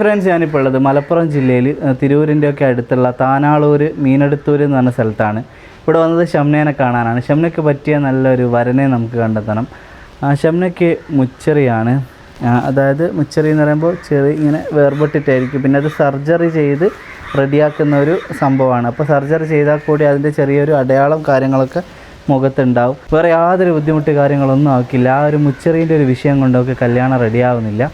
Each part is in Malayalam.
ഫ്രണ്ട്സ് ഞാനിപ്പോൾ ഉള്ളത് മലപ്പുറം ജില്ലയിൽ തിരൂരിന്റെ ഒക്കെ അടുത്തുള്ള താനാളൂർ മീനടുത്തൂർ എന്ന് പറഞ്ഞ സ്ഥലത്താണ്. ഇവിടെ വന്നത് ഷംനേനെ കാണാനാണ്. ഷംനയ്ക്ക് പറ്റിയ നല്ലൊരു വരനെ നമുക്ക് കണ്ടെത്തണം. ഷംനയ്ക്ക് മുച്ചറിയാണ്. അതായത് മുച്ചറി എന്ന് പറയുമ്പോൾ ചെറി ഇങ്ങനെ വേർപെട്ടിട്ടായിരിക്കും. പിന്നെ അത് സർജറി ചെയ്ത് റെഡിയാക്കുന്ന ഒരു സംഭവമാണ്. അപ്പോൾ സർജറി ചെയ്താൽ കൂടി അതിന്റെ ചെറിയൊരു അടയാളം കാര്യങ്ങളൊക്കെ മുഖത്തുണ്ടാവും. വേറെ യാതൊരു ബുദ്ധിമുട്ട് കാര്യങ്ങളൊന്നും ആക്കില്ല. ആ ഒരു മുച്ചെറിന്റെ ഒരു വിഷയം കൊണ്ടൊക്കെ കല്യാണം റെഡിയാവുന്നില്ല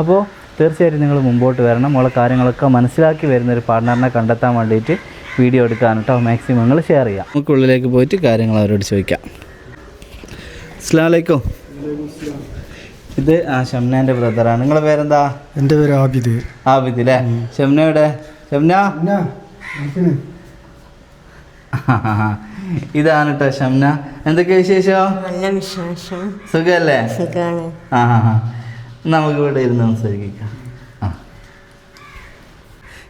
അപ്പോൾ തീർച്ചയായിട്ടും നിങ്ങൾ മുമ്പോട്ട് വരണം. ഉള്ള കാര്യങ്ങളൊക്കെ മനസ്സിലാക്കി വരുന്ന ഒരു പാർട്ട്ണറിനെ കണ്ടെത്താൻ വേണ്ടിയിട്ട് വീഡിയോ എടുക്കാൻ കേട്ടോ മാക്സിമം നിങ്ങൾ ഷെയർ ചെയ്യാം. നമുക്ക് ഉള്ളിലേക്ക് പോയിട്ട് കാര്യങ്ങൾ അവരോട് ചോദിക്കാം. അസ്ലാമലൈക്കും ഇത് ആ ഷംനാന്റെ ബ്രദറാണ് നിങ്ങളെ പേരെന്താ? എന്റെ പേര് ആബിദ്. ആബിദ് അല്ലേ ഷംനയുടെ ഷംന ഇതാണ് കേട്ടോ ഷംന. എന്തൊക്കെ വിശേഷം? സുഖല്ലേ? സുഖാണ്. ആ ഹാ ആ. നമുക്ക് ഇവിടെ ഇരുന്ന് സംസാരിക്കാം. ആ.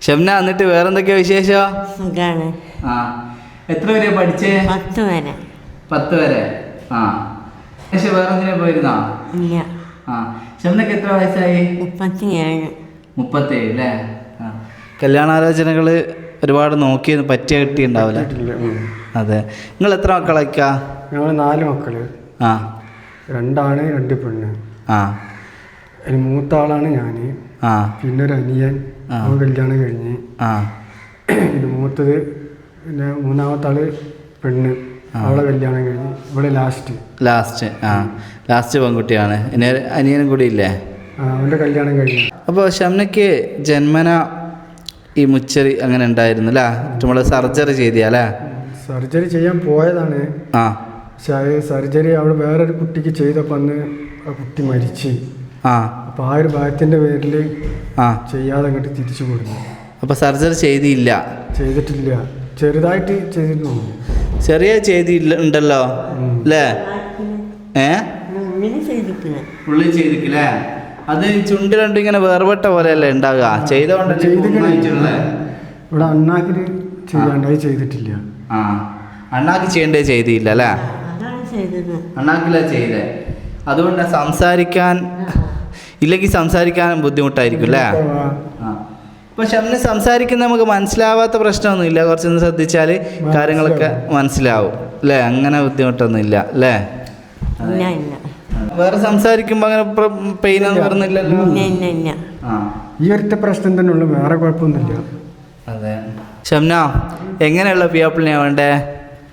ഷംന എന്നിട്ട് വേറെന്തൊക്കെയാ വിശേഷം? സുഖാണ്. ആ. എത്ര വരെ പഠിച്ചേ? പത്ത് വരെ. പത്ത് വരെ. ആ. പക്ഷെ വേറെ എന്തിനാ പോയിരുന്നോ? ഇല്ല. ആ. ഷംനക്ക് എത്ര വയസ്സായി? മുപ്പത്തി ഏഴ് മുപ്പത്തേഴ് അല്ലേ ആ. കല്യാണാലോചനകൾ ഒരുപാട് നോക്കി പറ്റിയ കിട്ടിയിട്ടുണ്ടാവില്ല? അതെ. നിങ്ങൾ എത്ര മക്കളൊക്കെ ഞങ്ങൾ നാല് മക്കൾ. ആ. രണ്ടാണ് രണ്ട് പെണ്ണ്. ആ. അതിൽ മൂത്ത ആളാണ് ഞാൻ ആ. പിന്നെ ഒരു അനിയൻ. അവൻ കല്യാണം കഴിഞ്ഞ്. ആ. മൂത്തത് പിന്നെ മൂന്നാമത്തെ ആൾ പെണ്ണ് അവളെ കല്യാണം കഴിഞ്ഞ്. ഇവിടെ ലാസ്റ്റ്. ലാസ്റ്റ്. ആ. ലാസ്റ്റ് പെൺകുട്ടിയാണ്. ഇനി ഒരു അനിയനും കൂടി ഇല്ലേ? അവന്റെ കല്യാണം കഴിഞ്ഞു. അപ്പോൾ ഷംനയ്ക്ക് ജന്മന ഈ മുച്ചറി അങ്ങനെ ഉണ്ടായിരുന്നു അല്ലേ നമ്മൾ സർജറി ചെയ്തിയാലേ സർജറി ചെയ്യാൻ പോയതാണ്. ആ. പക്ഷെ അത് സർജറി അവിടെ വേറൊരു കുട്ടിക്ക് ചെയ്തപ്പോൾ അന്ന് ആ കുട്ടി മരിച്ച്. ആ. അപ്പോൾ ആ ഒരു ഭാഗത്തിന്റെ പേരിൽ ആ. ചെയ്യാതെ അങ്ങോട്ട് തിരിച്ചു കൊടുത്തു. അപ്പോൾ സർജറി ചെയ്തില്ല. ചെയ്തിട്ടില്ല. ചെറുതായിട്ട് ചെയ്തിരുന്നു. ചെറിയ ചെയ്തില്ല ഉണ്ടല്ലോ. അല്ലേ ഏ? ഉള്ളിൽ ചെയ്തിട്ടില്ല. അത് ചുണ്ട് രണ്ടും ഇങ്ങനെ വേർപെട്ട പോലെയല്ലേ ഉണ്ടാകുക ചെയ്തോണ്ടല്ലേ ഇവിടെ അണ്ണാക്കിന് ചെയ്യാണ്ടായി ചെയ്തിട്ടില്ല. ആ. അണ്ണാക്ക് ചെയ്യണ്ടേ ചെയ്തില്ല അല്ലേ അതാണ് ചെയ്തത്. അണ്ണാക്കില ചെയ്തേ. അതുകൊണ്ട് സംസാരിക്കാൻ ഇല്ലെങ്കിൽ സംസാരിക്കാനും ബുദ്ധിമുട്ടായിരിക്കും അല്ലേ? ആ. ഷംന സംസാരിക്കുന്ന നമുക്ക് മനസ്സിലാവാത്ത പ്രശ്നമൊന്നുമില്ല. കുറച്ചൊന്ന് ശ്രദ്ധിച്ചാൽ കാര്യങ്ങളൊക്കെ മനസ്സിലാവും. അല്ലേ? അങ്ങനെ ബുദ്ധിമുട്ടൊന്നുമില്ല. അല്ലേ? വേറെ സംസാരിക്കുമ്പോൾ അങ്ങനെ പെയിൻ ഒന്നും വരുന്നില്ലല്ലോ? ഈ പ്രശ്നം തന്നെ ഉള്ളു. വേറെ കുഴപ്പമൊന്നുമില്ല. അതെ. ഷംന എങ്ങനെയുള്ള പിയാപ്പിളിനെ വേണ്ടേ?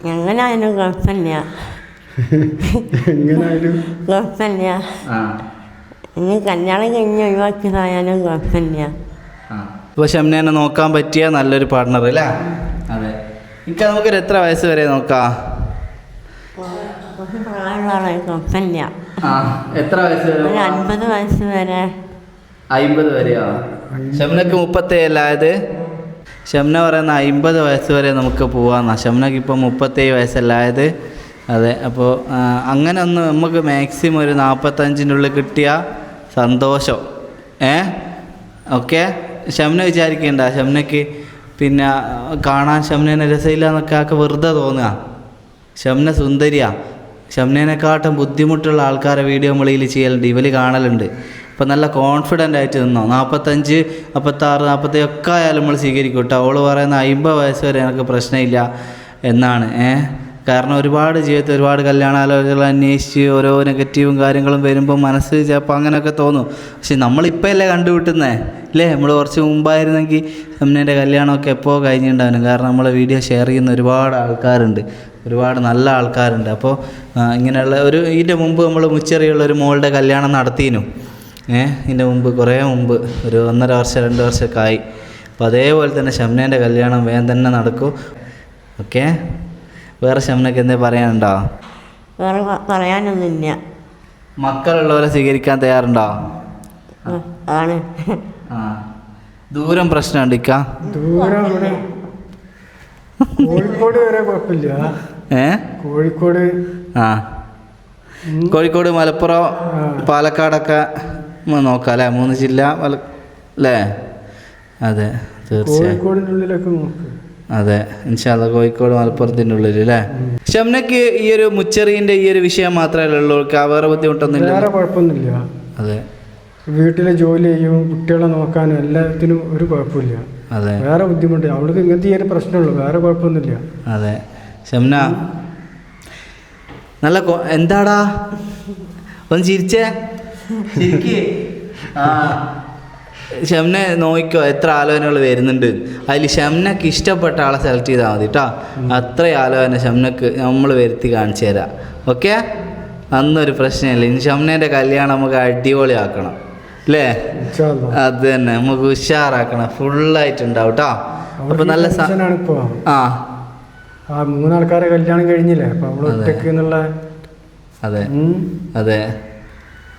എങ്ങനെയാണ് കുഴപ്പമില്ല. എങ്ങനായാലും? കുഴപ്പമില്ല. ആ. ഇനി കല്യാണം കഴിഞ്ഞ് ഒഴിവാക്കിയതായാലും കുഴപ്പമില്ല. ഇപ്പോൾ ഷംനേനെ നോക്കാൻ പറ്റിയ നല്ലൊരു പാർട്ണർ അല്ലേ? അതെ. ഇക്ക നമുക്കൊരു എത്ര വയസ്സ് വരെ നോക്കാം? കുഴപ്പമില്ല. എത്ര വയസ്സ് വരെ ഒരു അൻപത് വയസ്സ് വരെ. അയിമ്പത് വരെയോ? ഷംനക്ക് മുപ്പത്തേഴല്ലായത് ഷംന പറയുന്ന അയിമ്പത് വയസ്സ് വരെ നമുക്ക് പോവാന്നാ. ഷംനക്ക് ഇപ്പോൾ മുപ്പത്തേഴ് വയസ്സല്ലായത് അതെ അപ്പോൾ അങ്ങനെ ഒന്ന് നമുക്ക് മാക്സിമം ഒരു നാൽപ്പത്തഞ്ചിന്റെ ഉള്ളിൽ കിട്ടിയ സന്തോഷം. ഏ? ഓക്കെ? ഷംന വിചാരിക്കണ്ട. ഷംനക്ക് പിന്നെ കാണാൻ ഷംനേനെ രസമില്ല എന്നൊക്കെ ആൾക്ക് വെറുതെ തോന്നുക. ഷംന സുന്ദരിയാ. ഷംനേനെക്കാട്ടും ബുദ്ധിമുട്ടുള്ള ആൾക്കാരെ വീഡിയോ മുളിയിൽ ചെയ്യലുണ്ട് ഇവർ കാണലുണ്ട്. അപ്പം നല്ല കോൺഫിഡന്റ് ആയിട്ട് നിന്നോ? നാൽപ്പത്തഞ്ച് നാൽപ്പത്താറ് നാൽപ്പത്തി ഒക്കെ ആയാലും നമ്മൾ സ്വീകരിക്കും കേട്ടോ. അവൾ പറയുന്ന അമ്പത് വയസ്സ് വരെ എനിക്ക് പ്രശ്നമില്ല എന്നാണ്. ഏ? കാരണം ഒരുപാട് ജീവിതത്തിൽ ഒരുപാട് കല്യാണാലോചനകൾ അന്വേഷിച്ച് ഓരോ നെഗറ്റീവും കാര്യങ്ങളും വരുമ്പോൾ മനസ്സ് ചിലപ്പോൾ അങ്ങനെയൊക്കെ തോന്നും. പക്ഷെ നമ്മളിപ്പോൾ അല്ലേ കണ്ടുപിട്ടുന്നേ അല്ലേ നമ്മൾ കുറച്ച് മുമ്പായിരുന്നെങ്കിൽ അമ്മേന്റെ കല്യാണമൊക്കെ എപ്പോൾ കഴിഞ്ഞിട്ടുണ്ടാവും കാരണം നമ്മളെ വീഡിയോ ഷെയർ ചെയ്യുന്ന ഒരുപാട് ആൾക്കാരുണ്ട്. ഒരുപാട് നല്ല ആൾക്കാരുണ്ട്. അപ്പോൾ ഇങ്ങനെയുള്ള ഒരു ഇതിന്റെ മുമ്പ് നമ്മൾ മുച്ചെറിയുള്ള ഒരു മോളുടെ കല്യാണം നടത്തിയിരുന്നു ഏഹ് ഇതിന്റെ മുമ്പ് കുറേ മുമ്പ് ഒരു ഒന്നര വർഷം രണ്ട് വർഷമൊക്കെ ആയി. അപ്പോൾ അതേപോലെ തന്നെ ഷംനേന്റെ കല്യാണം വേഗം തന്നെ നടക്കും. ഓക്കെ? വേറെ ശമനൊക്കെ എന്തേ പറയാനുണ്ടോ? വേറെ പറയാനൊന്നുമില്ല. മക്കളുള്ളവരെ സ്വീകരിക്കാൻ തയ്യാറുണ്ടോ? ആണ്. ആ. ദൂരം പ്രശ്നമുണ്ട് ഇക്ക. ദൂരം ഇവിടെ. കോഴിക്കോട് വരെ കുഴപ്പമില്ല. ഏ? കോഴിക്കോട്. ആ. കോഴിക്കോട് മലപ്പുറം പാലക്കാടൊക്കെ നോക്കാം അല്ലേ? മൂന്ന് ജില്ല അല്ലേ? അതെ തീർച്ചയായും. കോഴിക്കോടിന്റെ ഉള്ളിലൊക്കെ നോക്ക്. അതെ ഇൻഷാല്ല കോഴിക്കോട് മലപ്പുറത്തിന്റെ ഉള്ളിൽ അല്ലേ ഷംനക്ക് ഈ ഒരു മുച്ചെറിന്റെ ഈ ഒരു വിഷയം മാത്രമേ ഉള്ളൂ വേറെ ബുദ്ധിമുട്ടൊന്നുമില്ല? വേറെ കുഴപ്പമൊന്നുമില്ല. അതെ. വീട്ടിലെ ജോലി ചെയ്യും കുട്ടികളെ നോക്കാനും എല്ലാത്തിനും ഒരു കുഴപ്പമില്ല. അതെ. വേറെ ബുദ്ധിമുട്ട് അവൾക്ക് ഇങ്ങനത്തെ ഈ ഒരു പ്രശ്നമുള്ളൂ വേറെ കുഴപ്പമൊന്നുമില്ല. അതെ. ഷംന നല്ല എന്താടാ? ഒന്ന് ചിരിച്ചേ? ചിരിക്ക്. ആ ഷംനെ നോക്കിക്കോ എത്ര ആലോചനകൾ വരുന്നുണ്ട്. അതിൽ ഷംനക്ക് ഇഷ്ടപ്പെട്ട ആളെ സെലക്ട് ചെയ്താൽ മതി കേട്ടോ അത്ര ആലോചന ഷംനക്ക് നമ്മൾ വരുത്തി കാണിച്ചു തരാം. ഓക്കെ? അന്നൊരു പ്രശ്നമില്ല. ഇനി ഷംനേന്റെ കല്യാണം നമുക്ക് അടിപൊളിയാക്കണം. അല്ലേ. അത് തന്നെ. നമുക്ക് ഉഷാറാക്കണം. ഫുള്ളായിട്ടുണ്ടാവും കേട്ടോ അപ്പം നല്ല ആ. ആ മൂന്നാൾക്കാരെ കല്യാണം കഴിഞ്ഞില്ലേ? അപ്പൊ. എന്നുള്ള അതെ. അതെ.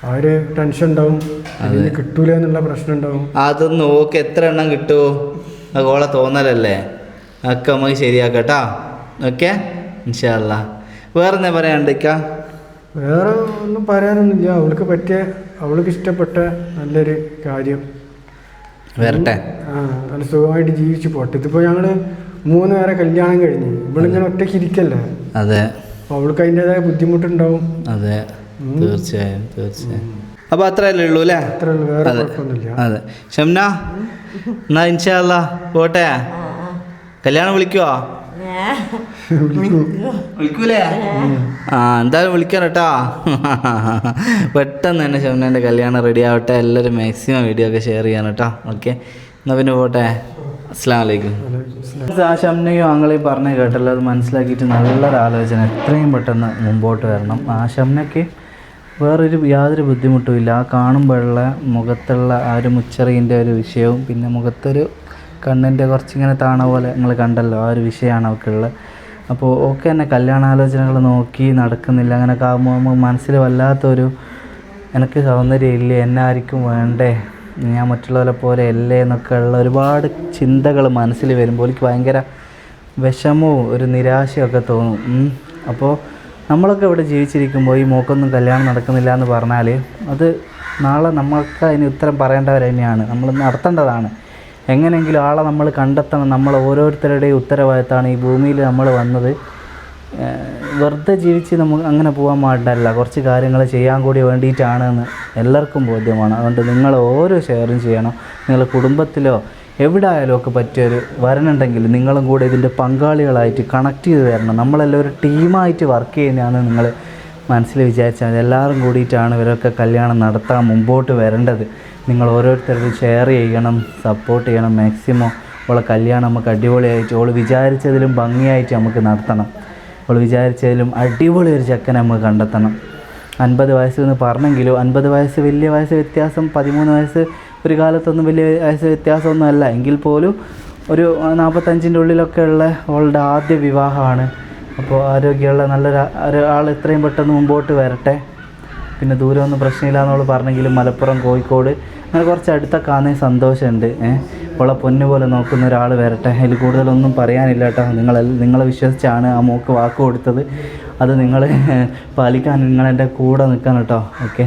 ആ ഒരു ടെൻഷൻ ഉണ്ടാവും. കിട്ടൂല എന്നുള്ള പ്രശ്നം ഉണ്ടാവും. അതൊന്ന് ഓക്ക് എത്ര എണ്ണം കിട്ടുമോ അതുപോലെ തോന്നലല്ലേ? ഒക്കെ നമുക്ക് ശരിയാക്കട്ടാ. ഓക്കെ? ഇൻഷാല്ല വേറെ എന്താ പറയാണ്ടിക്ക വേറെ ഒന്നും പറയാനൊന്നുമില്ല. അവൾക്ക് പറ്റിയ അവൾക്ക് ഇഷ്ടപ്പെട്ട നല്ലൊരു കാര്യം. വരട്ടെ. ആ നല്ല സുഖമായിട്ട് ജീവിച്ചു പോട്ടെ. ഇതിപ്പോ ഞങ്ങൾ മൂന്ന് പേരെ കല്യാണം കഴിഞ്ഞു. ഇവളിങ്ങനെ ഒറ്റയ്ക്ക് ഇരിക്കല്ലേ? അതെ. അവൾക്ക് അതിന്റെതായ ബുദ്ധിമുട്ടുണ്ടാവും. അതെ. തീർച്ചയായും തീർച്ചയായും. അപ്പോൾ അത്രയല്ലേ ഉള്ളൂ അല്ലേ? അതെ. അതെ. ഷംന എന്നാ ഇൻഷാല്ല പോട്ടെ? കല്യാണം വിളിക്കുവോ? വിളിക്കൂലേ? ആ എന്തായാലും വിളിക്കാൻ കേട്ടോ. പെട്ടെന്ന് തന്നെ ഷംനന്റെ കല്യാണം റെഡി ആവട്ടെ. എല്ലാവരും മാക്സിമം വീഡിയോ ഒക്കെ ഷെയർ ചെയ്യാൻ കേട്ടോ. ഓക്കെ എന്നാൽ പിന്നെ പോട്ടെ. അസ്സാം വലൈക്കും ആ ഷംനയും ആങ്ങളെയും പറഞ്ഞ് കേട്ടല്ലോ അത് മനസ്സിലാക്കിയിട്ട് നല്ലൊരു ആലോചന. എത്രയും പെട്ടെന്ന് മുമ്പോട്ട് വരണം. ആ ഷംനയ്ക്ക് വേറൊരു യാതൊരു ബുദ്ധിമുട്ടും ഇല്ല. ആ കാണുമ്പോഴുള്ള മുഖത്തുള്ള ആ ഒരു മുച്ചറിന്റെ ഒരു വിഷയവും പിന്നെ മുഖത്തൊരു കണ്ണിന്റെ കുറച്ചിങ്ങനെ താണ പോലെ നിങ്ങൾ കണ്ടല്ലോ ആ ഒരു വിഷയമാണ് അവൾക്കുള്ളത്. അപ്പോൾ ഓക്കെ തന്നെ കല്യാണാലോചനകൾ നോക്കി നടക്കുന്നില്ല. അങ്ങനെയൊക്കെ ആകുമ്പോൾ നമുക്ക് മനസ്സിൽ വല്ലാത്തൊരു എനിക്ക് സൗന്ദര്യം ഇല്ലേ? എന്നെ വേണ്ടേ? ഞാൻ മറ്റുള്ളവരെ പോലെ അല്ലേ എന്നൊക്കെ ഉള്ള ഒരുപാട് ചിന്തകൾ മനസ്സിൽ വരുമ്പോൾ എനിക്ക് ഭയങ്കര വിഷമവും ഒരു നിരാശയൊക്കെ തോന്നും. അപ്പോൾ നമ്മളൊക്കെ ഇവിടെ ജീവിച്ചിരിക്കുമ്പോൾ ഈ മോക്കൊന്നും കല്യാണം നടക്കുന്നില്ല എന്ന് പറഞ്ഞാൽ അത് നാളെ നമ്മൾക്ക് അതിന് ഉത്തരം പറയേണ്ടവർ തന്നെയാണ്. നമ്മൾ നടത്തേണ്ടതാണ്. എങ്ങനെയെങ്കിലും ആളെ നമ്മൾ കണ്ടെത്തണം. നമ്മൾ ഓരോരുത്തരുടെയും ഉത്തരവാദിത്തമാണ് ഈ ഭൂമിയിൽ നമ്മൾ വന്നത്. വെറുതെ ജീവിച്ച് നമുക്ക് അങ്ങനെ പോകാൻ പാടില്ല കുറച്ച് കാര്യങ്ങൾ ചെയ്യാൻ കൂടി വേണ്ടിയിട്ടാണ് എന്ന് എല്ലാവർക്കും ബോധ്യമാണ്. അതുകൊണ്ട് നിങ്ങൾ ഓരോ ഷെയറും ചെയ്യണം. നിങ്ങളുടെ കുടുംബത്തിലോ എവിടെ ആയാലും ഒക്കെ പറ്റിയൊരു വരണുണ്ടെങ്കിൽ നിങ്ങളും കൂടെ ഇതിന്റെ പങ്കാളികളായിട്ട് കണക്ട് ചെയ്ത് തരണം നമ്മളെല്ലാം ഒരു ടീമായിട്ട് വർക്ക് ചെയ്യുന്നതാണ് നിങ്ങൾ മനസ്സിൽ വിചാരിച്ചാൽ മതി. എല്ലാവരും കൂടിയിട്ടാണ് ഇവരൊക്കെ കല്യാണം നടത്താൻ മുമ്പോട്ട് വരേണ്ടത്. നിങ്ങൾ ഓരോരുത്തർക്കും ഷെയർ ചെയ്യണം സപ്പോർട്ട് ചെയ്യണം. മാക്സിമം അവളെ കല്യാണം നമുക്ക് അടിപൊളിയായിട്ട് അവൾ വിചാരിച്ചതിലും ഭംഗിയായിട്ട് നമുക്ക് നടത്തണം. അവൾ വിചാരിച്ചതിലും അടിപൊളി ഒരു ചെക്കനെ നമുക്ക് കണ്ടെത്തണം. അൻപത് വയസ്സ് എന്ന് പറഞ്ഞെങ്കിലും അൻപത് വയസ്സ് വലിയ വയസ്സ് വ്യത്യാസം പതിമൂന്ന് വയസ്സ് ഒരു കാലത്തൊന്നും വലിയ വയസ്സ് വ്യത്യാസമൊന്നും എങ്കിൽ പോലും ഒരു നാൽപ്പത്തഞ്ചിന്റെ ഉള്ളിലൊക്കെ ഉള്ള അവളുടെ ആദ്യ വിവാഹമാണ്. അപ്പോൾ ആരോഗ്യമുള്ള നല്ലൊരു ഒരാൾ എത്രയും പെട്ടെന്ന് മുമ്പോട്ട് വരട്ടെ. പിന്നെ ദൂരമൊന്നും പ്രശ്നമില്ല എന്നവൾ പറഞ്ഞെങ്കിലും മലപ്പുറം കോഴിക്കോട് അങ്ങനെ കുറച്ച് അടുത്ത ആണെങ്കിൽ സന്തോഷമുണ്ട്. അവളെ പൊന്നു പോലെ നോക്കുന്ന ഒരാൾ വരട്ടെ. അതിൽ കൂടുതലൊന്നും പറയാനില്ല കേട്ടോ. നിങ്ങൾ നിങ്ങളെ വിശ്വസിച്ചാണ് ആ മോക്ക് വാക്ക് കൊടുത്തത്. അത് നിങ്ങൾ പാലിക്കാൻ നിങ്ങളെന്റെ കൂടെ നിൽക്കണം കേട്ടോ. ഓക്കെ?